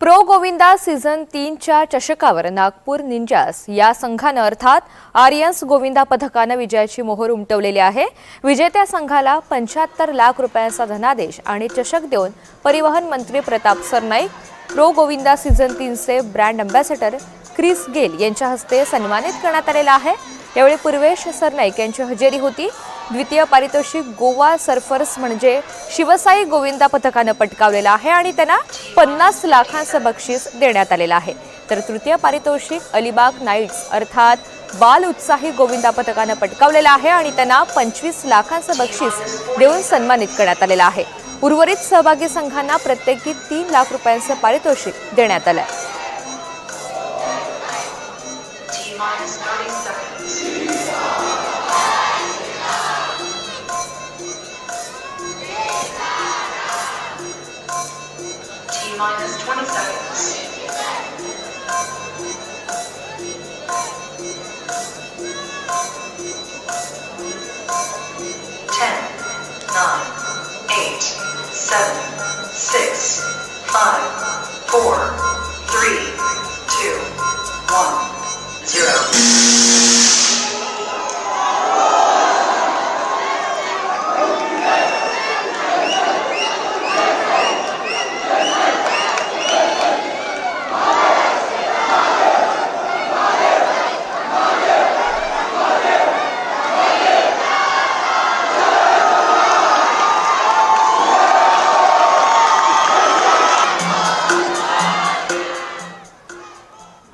Pro Govinda season तीनच्या चषकावर Nagpur ninjas या संघानं अर्थात आर्यन्स गोविंदा पथकानं विजयाची मोहर उमटवलेली आहे. विजेत्या संघाला पंच्याहत्तर लाख रुपयांचा धनादेश आणि चषक देऊन परिवहन मंत्री प्रताप सरनाईक प्रो गोविंदा सीझन तीनचे ब्रँड अँबॅसेडर क्रिस गेल यांच्या हस्ते सन्मानित करण्यात आलेला आहे. यावेळी पूर्वेश सरनाईक यांची हजेरी होती. द्वितीय पारितोषिक गोवा सर्फर्स म्हणजे शिवसाई गोविंदा पथकानं पटकावलेलं आहे आणि त्यांना पन्नास लाखांचं बक्षीस देण्यात आलेलं आहे. तर तृतीय पारितोषिक अलिबाग नाईट्स अर्थात बाल उत्साही गोविंदा पथकानं पटकावलेलं आहे आणि त्यांना पंचवीस लाखांचं बक्षीस देऊन सन्मानित करण्यात आलेलं आहे. उर्वरित सहभागी संघांना प्रत्येकी तीन लाख रुपयांचं पारितोषिक देण्यात आलं आहे minus 20 seconds. Ten, nine, eight, seven, six, five, four, three, two, one, zero.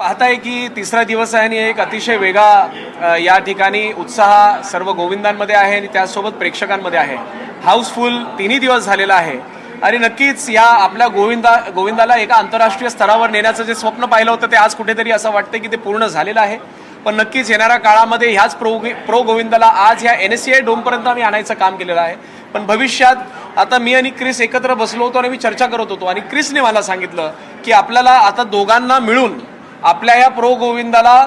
पाहताय की तिसरा दिवस आहे आणि एक अतिशय वेगळा या ठिकाणी उत्साह सर्व गोविंदांमध्ये आहे आणि त्यासोबत प्रेक्षकांमध्ये आहे. हाऊसफुल तिन्ही दिवस झालेला आहे. आणि नक्कीच या आपल्या गोविंदा गोविंदाला एका आंतरराष्ट्रीय स्तरावर नेण्याचं जे स्वप्न पाहिलं होतं ते आज कुठेतरी असं वाटतं की ते पूर्ण झालेलं आहे. पण नक्कीच येणाऱ्या काळामध्ये ह्याच प्रो प्रो गोविंदाला आज ह्या एन एस सी आय डोमपर्यंत आम्ही आणायचं काम केलेलं आहे. पण भविष्यात आता मी आणि क्रिस एकत्र बसलो होतो आणि मी चर्चा करत होतो. आणि क्रिसने मला सांगितलं की आपल्याला आता दोघांना मिळून आपल्या या प्रो गोविंदाला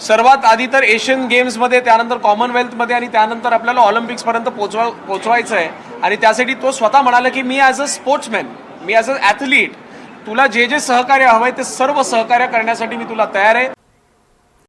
सर्वात आधी तर एशियन गेम्समध्ये त्यानंतर कॉमनवेल्थमध्ये आणि त्यानंतर आपल्याला ऑलिम्पिक्सपर्यंत पोचवा पोचवायचं आहे आणि त्यासाठी तो स्वतः म्हणाला की मी ॲज अ स्पोर्ट्समॅन मी ॲज अ ॲथलीट तुला जे जे सहकार्य हवं आहे ते सर्व सहकार्य करण्यासाठी मी तुला तयार आहे.